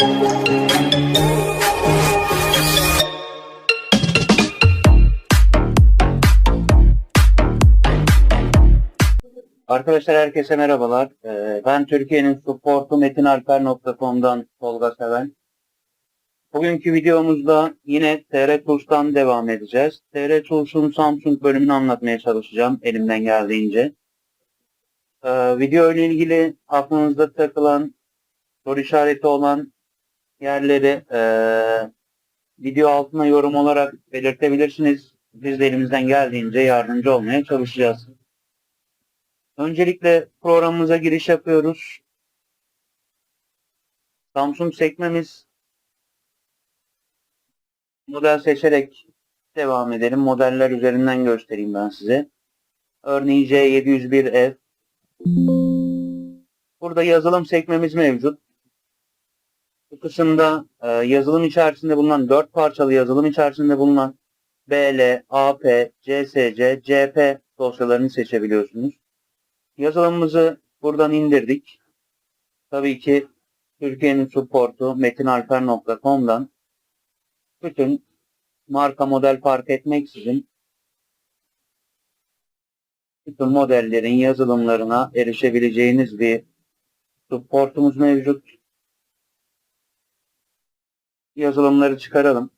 Arkadaşlar herkese merhabalar. Ee, Ben Türkiye'nin supportu metinalper.com'dan Tolga Seven. Bugünkü videomuzda yine TR Tools'tan devam edeceğiz. TR Tools'un Samsung bölümünü anlatmaya çalışacağım elimden geldiğince. Ee, Video ile ilgili aklınızda takılan, soru işareti olan yerleri ee, video altına yorum olarak belirtebilirsiniz. Biz de elimizden geldiğince yardımcı olmaya çalışacağız. Öncelikle programımıza giriş yapıyoruz. Samsung sekmemiz model seçerek devam edelim. Modeller üzerinden göstereyim ben size. Örneğin J701F. Burada yazılım sekmemiz mevcut. Bu kısımda e, yazılım içerisinde bulunan 4 parçalı yazılım içerisinde bulunan BL, AP, CSC, CP dosyalarını seçebiliyorsunuz. Yazılımımızı buradan indirdik. Tabii ki Türkiye'nin supportu metinalper.com'dan bütün marka model fark etmeksizin bütün modellerin yazılımlarına erişebileceğiniz bir supportumuz mevcut. Yazılımları çıkaralım.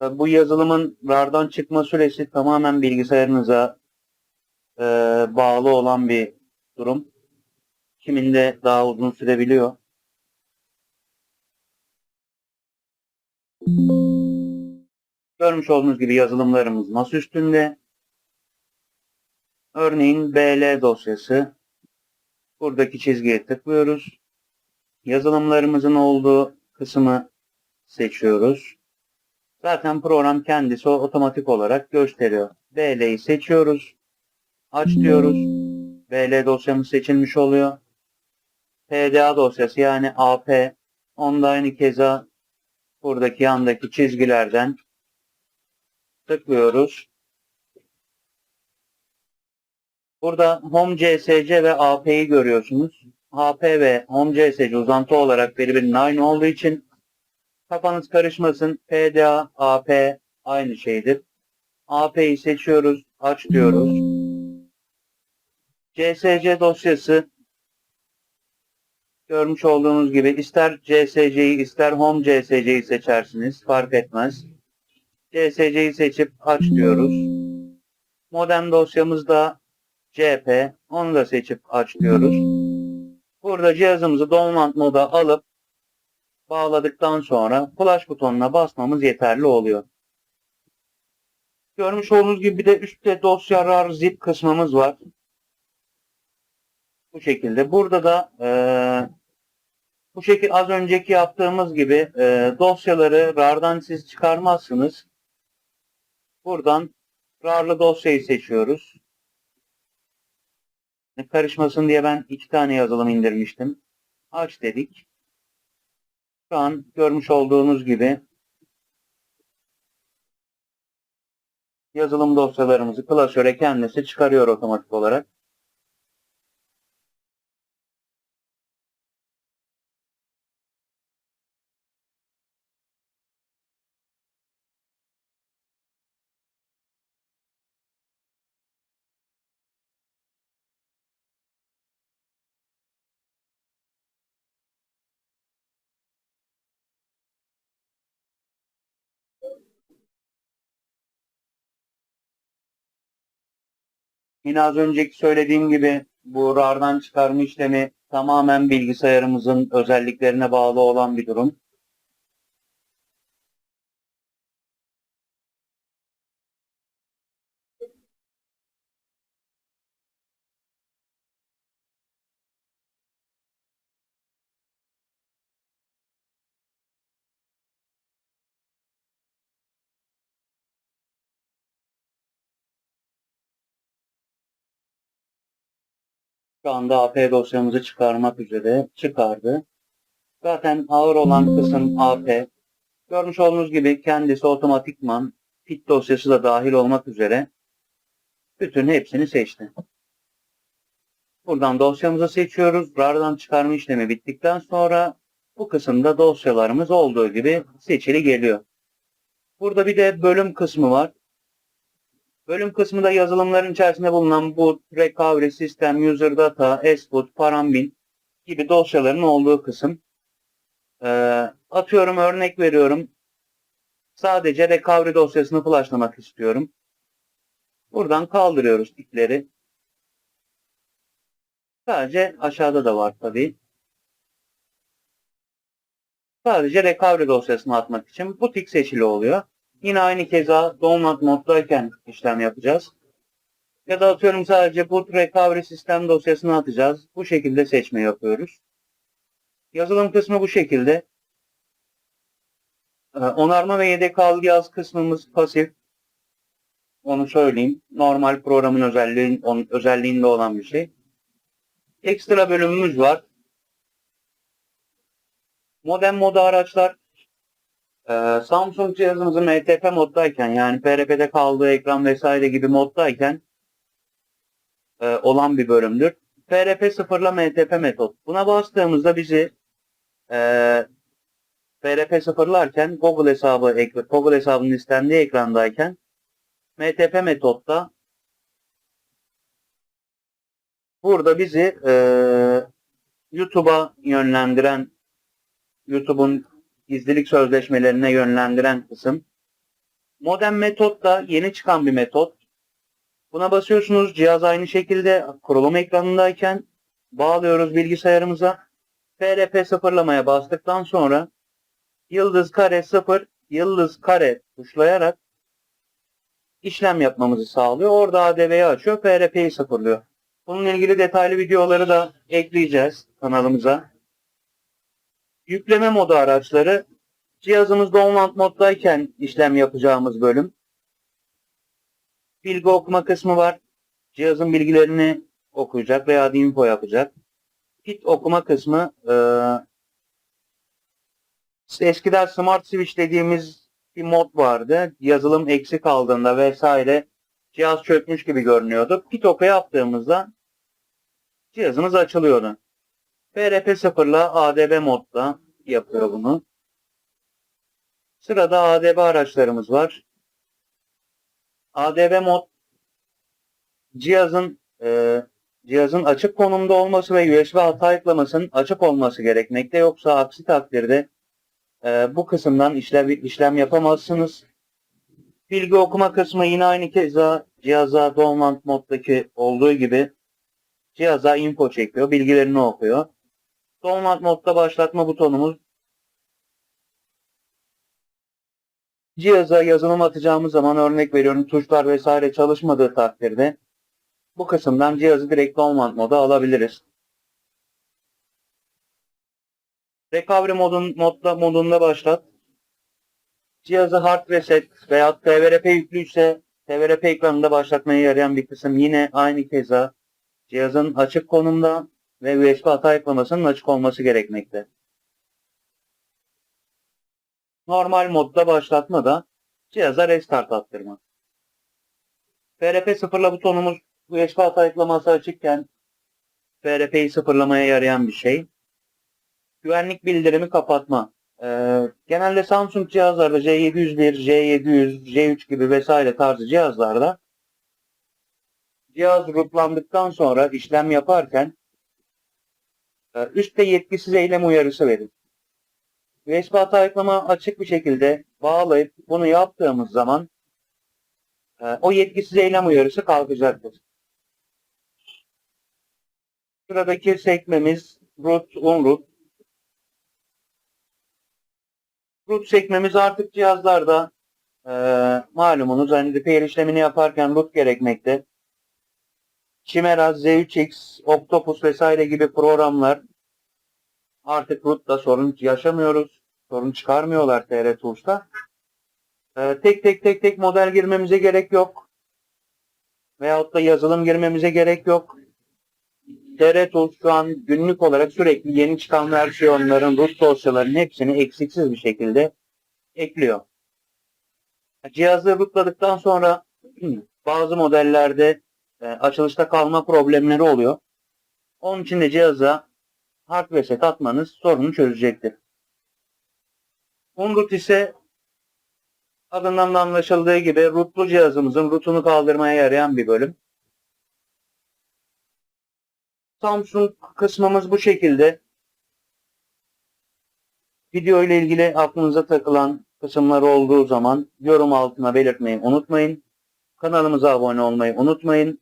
Bu yazılımın RAR'dan çıkma süresi tamamen bilgisayarınıza e, bağlı olan bir durum. Kiminde daha uzun sürebiliyor. Görmüş olduğunuz gibi yazılımlarımız masa üstünde. Örneğin BL dosyası. Buradaki çizgiye tıklıyoruz. Yazılımlarımızın olduğu kısmı seçiyoruz. Zaten program kendisi otomatik olarak gösteriyor. BL'yi seçiyoruz. Aç diyoruz. BL dosyamız seçilmiş oluyor. PDA dosyası yani AP. Onda aynı keza buradaki yandaki çizgilerden tıklıyoruz. Burada Home CSC ve AP'yi görüyorsunuz. AP ve Home CSC uzantı olarak birbirinin aynı olduğu için Kafanız karışmasın. PDA, AP aynı şeydir. AP'yi seçiyoruz. Aç diyoruz. CSC dosyası görmüş olduğunuz gibi ister CSC'yi ister Home CSC'yi seçersiniz. Fark etmez. CSC'yi seçip aç diyoruz. Modem dosyamızda CP. Onu da seçip aç diyoruz. Burada cihazımızı download moda alıp bağladıktan sonra flash butonuna basmamız yeterli oluyor. Görmüş olduğunuz gibi bir de üstte dosya rar zip kısmımız var. Bu şekilde. Burada da e, bu şekilde az önceki yaptığımız gibi e, dosyaları RAR'dan siz çıkarmazsınız. Buradan RAR'lı dosyayı seçiyoruz. Karışmasın diye ben iki tane yazılım indirmiştim. Aç dedik. Şu an görmüş olduğunuz gibi yazılım dosyalarımızı klasöre kendisi çıkarıyor otomatik olarak. Yine az önceki söylediğim gibi bu RAR'dan çıkarma işlemi tamamen bilgisayarımızın özelliklerine bağlı olan bir durum. Şu anda AP dosyamızı çıkarmak üzere çıkardı. Zaten ağır olan kısım AP. Görmüş olduğunuz gibi kendisi otomatikman fit dosyası da dahil olmak üzere Bütün hepsini seçti. Buradan dosyamızı seçiyoruz. RAR'dan çıkarma işlemi bittikten sonra bu kısımda dosyalarımız olduğu gibi seçili geliyor. Burada bir de bölüm kısmı var. Bölüm kısmında yazılımların içerisinde bulunan bu recovery system, user data, sboot, parambin gibi dosyaların olduğu kısım. Ee, atıyorum örnek veriyorum. Sadece recovery dosyasını flashlamak istiyorum. Buradan kaldırıyoruz tikleri. Sadece aşağıda da var tabii. Sadece recovery dosyasını atmak için bu tik seçili oluyor. Yine aynı keza download moddayken işlem yapacağız. Ya da atıyorum sadece boot recovery sistem dosyasını atacağız. Bu şekilde seçme yapıyoruz. Yazılım kısmı bu şekilde. Ee, Onarma ve yedek al yaz kısmımız pasif. Onu söyleyeyim. Normal programın özelliğin, onun özelliğinde olan bir şey. Ekstra bölümümüz var. Modem modu araçlar. Ee, Samsung cihazımızın MTP moddayken yani PRP'de kaldığı ekran vesaire gibi moddayken e, olan bir bölümdür. PRP sıfırla MTP metot. Buna bastığımızda bizi e, PRP sıfırlarken Google hesabı Google hesabının istendiği ekrandayken MTP metotta burada bizi e, YouTube'a yönlendiren YouTube'un gizlilik sözleşmelerine yönlendiren kısım. Modem metot da yeni çıkan bir metot. Buna basıyorsunuz. Cihaz aynı şekilde kurulum ekranındayken bağlıyoruz bilgisayarımıza. PRP sıfırlamaya bastıktan sonra yıldız kare sıfır yıldız kare tuşlayarak işlem yapmamızı sağlıyor. Orada ADV'yi açıyor. PRP'yi sıfırlıyor. Bununla ilgili detaylı videoları da ekleyeceğiz kanalımıza. Yükleme modu araçları cihazımız download moddayken işlem yapacağımız bölüm. Bilgi okuma kısmı var. Cihazın bilgilerini okuyacak veya info yapacak. Pit okuma kısmı eee eskiden Smart Switch dediğimiz bir mod vardı. Yazılım eksik kaldığında vesaire cihaz çökmüş gibi görünüyordu. Pit oku yaptığımızda cihazımız açılıyordu. PRP sıfırla ADB modda yapıyor bunu. Sırada ADB araçlarımız var. ADB mod cihazın e, cihazın açık konumda olması ve USB hata eklemasının açık olması gerekmekte. Yoksa aksi takdirde e, bu kısımdan işlem, işlem yapamazsınız. Bilgi okuma kısmı yine aynı keza cihaza download moddaki olduğu gibi cihaza info çekiyor, bilgilerini okuyor. Download modda başlatma butonumuz cihaza yazılım atacağımız zaman örnek veriyorum tuşlar vesaire çalışmadığı takdirde bu kısımdan cihazı direkt download moda alabiliriz. Recovery modun, modda, modunda başlat. Cihazı hard reset veya TVRP yüklüyse TVRP ekranında başlatmaya yarayan bir kısım yine aynı keza cihazın açık konumda ve USB hata eklemasının açık olması gerekmekte. Normal modda başlatma da cihaza restart attırma. FRP sıfırla butonumuz USB hata ekleması açıkken FRP'yi sıfırlamaya yarayan bir şey. Güvenlik bildirimi kapatma. Ee, genelde Samsung cihazlarda J701, J700, J3 gibi vesaire tarzı cihazlarda cihaz rootlandıktan sonra işlem yaparken üstte yetkisiz eylem uyarısı verin. USB hata eklama açık bir şekilde bağlayıp bunu yaptığımız zaman e, o yetkisiz eylem uyarısı kalkacaktır. Sıradaki sekmemiz root, unroot. Root sekmemiz artık cihazlarda e, malumunuz hani repair işlemini yaparken root gerekmekte. Chimera, Z3X, Octopus vesaire gibi programlar artık root'ta sorun yaşamıyoruz. Sorun çıkarmıyorlar TR Tools'ta. Ee, tek tek tek tek model girmemize gerek yok. Veyahut da yazılım girmemize gerek yok. TR Tools şu an günlük olarak sürekli yeni çıkan versiyonların root dosyalarının hepsini eksiksiz bir şekilde ekliyor. Cihazı rootladıktan sonra bazı modellerde e, açılışta kalma problemleri oluyor. Onun için de cihaza hard reset atmanız sorunu çözecektir. Unroot ise adından da anlaşıldığı gibi rootlu cihazımızın rootunu kaldırmaya yarayan bir bölüm. Samsung kısmımız bu şekilde. Video ile ilgili aklınıza takılan kısımlar olduğu zaman yorum altına belirtmeyi unutmayın. Kanalımıza abone olmayı unutmayın.